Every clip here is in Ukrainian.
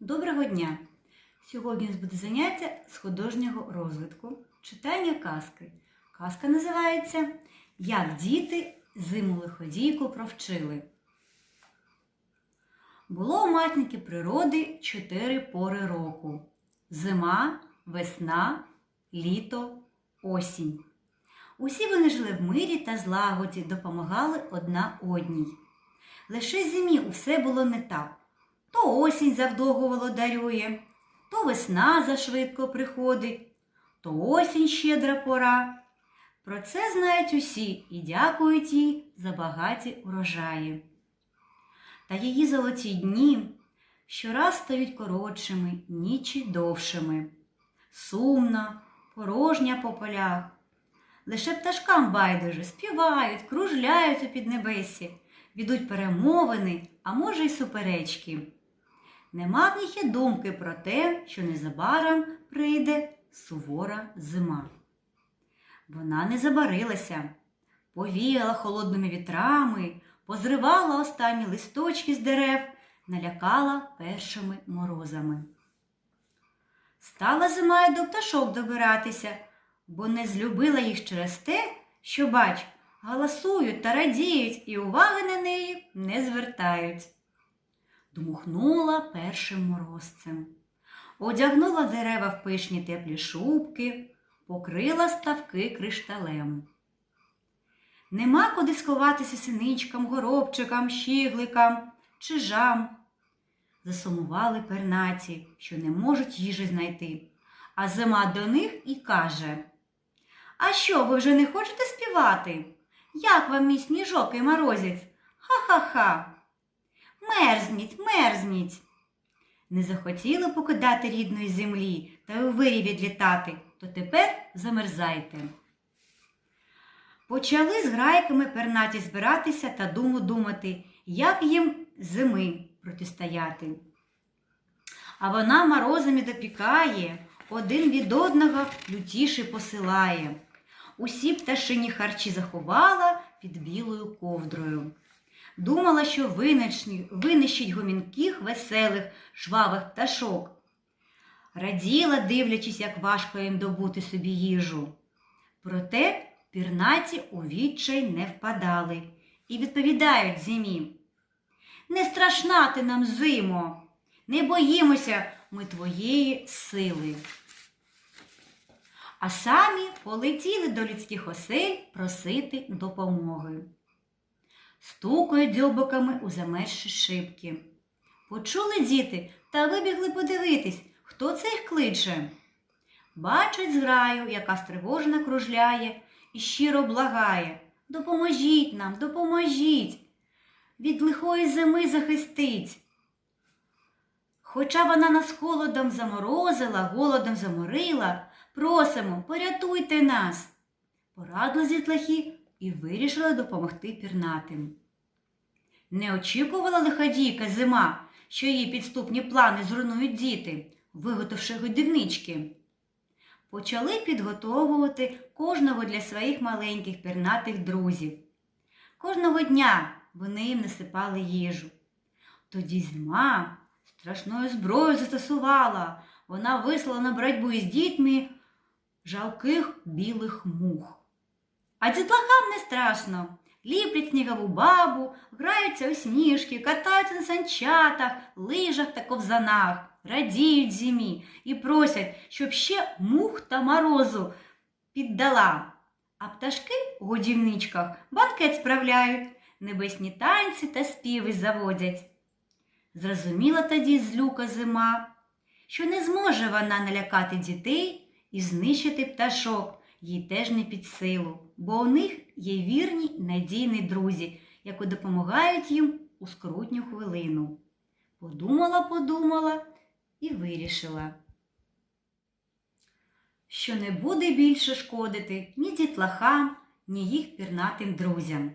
Доброго дня! Сьогодні у нас буде заняття з художнього розвитку, читання казки. Казка називається Як діти зиму лиходійку провчили. Було у матінки природи чотири пори року: зима, весна, літо, осінь. Усі вони жили в мирі та злагоді, допомагали одна одній. Лише зимі усе було не так. Осінь завдовго володарює, то весна зашвидко приходить, то осінь щедра пора. Про це знають усі і дякують їй за багаті урожаї. Та її золоті дні щораз стають коротшими, нічі довшими. Сумна, порожня по полях. Лише пташкам байдуже співають, кружляють у піднебесі, відуть перемовини, а може й суперечки. Нема в них думки про те, що незабаром прийде сувора зима. Вона не забарилася, повіяла холодними вітрами, позривала останні листочки з дерев, налякала першими морозами. Стала зима й до пташок добиратися, бо не злюбила їх через те, що, бач, галасують та радіють і уваги на неї не звертають дмухнула першим морозцем, одягнула дерева в пишні теплі шубки, покрила ставки кришталем. Нема куди сховатися синичкам, горобчикам, щігликам, чижам. Засумували пернаті, що не можуть їжі знайти, а зима до них і каже А що, ви вже не хочете співати? Як вам мій сніжок і морозець? Ха-ха-ха. Мерзніть, мерзніть. Не захотіли покидати рідної землі та у вирі відлітати, то тепер замерзайте. Почали з грайками пернаті збиратися та думу думати, як їм зими протистояти. А вона морозами допікає, один від одного лютіше посилає. Усі пташині харчі заховала під білою ковдрою. Думала, що винищить, гомінких, веселих, жвавих пташок. Раділа, дивлячись, як важко їм добути собі їжу. Проте пірнаті у відчай не впадали і відповідають зимі. Не страшна ти нам, зимо, не боїмося ми твоєї сили. А самі полетіли до людських осель просити допомоги стукають дзьобиками у замерзші шибки. Почули діти та вибігли подивитись, хто це їх кличе. Бачать зграю, яка стривожена кружляє і щиро благає Допоможіть нам, допоможіть, від лихої зими захистить. Хоча вона нас холодом заморозила, голодом заморила, просимо, порятуйте нас. Порадили зітлахи і вирішила допомогти пірнатим. Не очікувала лиходійка зима, що її підступні плани зруйнують діти, виготовши годівнички. Почали підготовувати кожного для своїх маленьких пірнатих друзів. Кожного дня вони їм насипали їжу. Тоді зима страшною зброєю застосувала. Вона вислала на боротьбу із дітьми жалких білих мух. А дітлахам не страшно. Ліплять снігову бабу, граються у сніжки, катаються на санчатах, лижах та ковзанах, радіють зимі і просять, щоб ще мух та морозу піддала. А пташки у годівничках банкет справляють, небесні танці та співи заводять. Зрозуміла тоді злюка зима, що не зможе вона налякати дітей і знищити пташок їй теж не під силу, бо у них є вірні надійні друзі, які допомагають їм у скрутню хвилину. Подумала, подумала і вирішила, що не буде більше шкодити ні дітлахам, ні їх пірнатим друзям.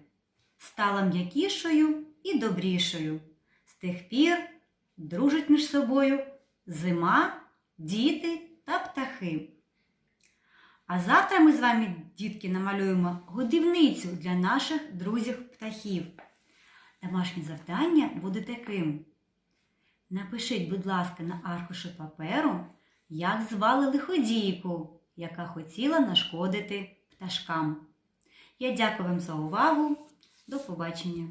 Стала м'якішою і добрішою. З тих пір дружать між собою зима, діти та птахи. А завтра ми з вами, дітки, намалюємо годівницю для наших друзів-птахів. Домашнє завдання буде таким. Напишіть, будь ласка, на аркуші паперу, як звали лиходійку, яка хотіла нашкодити пташкам. Я дякую вам за увагу. До побачення!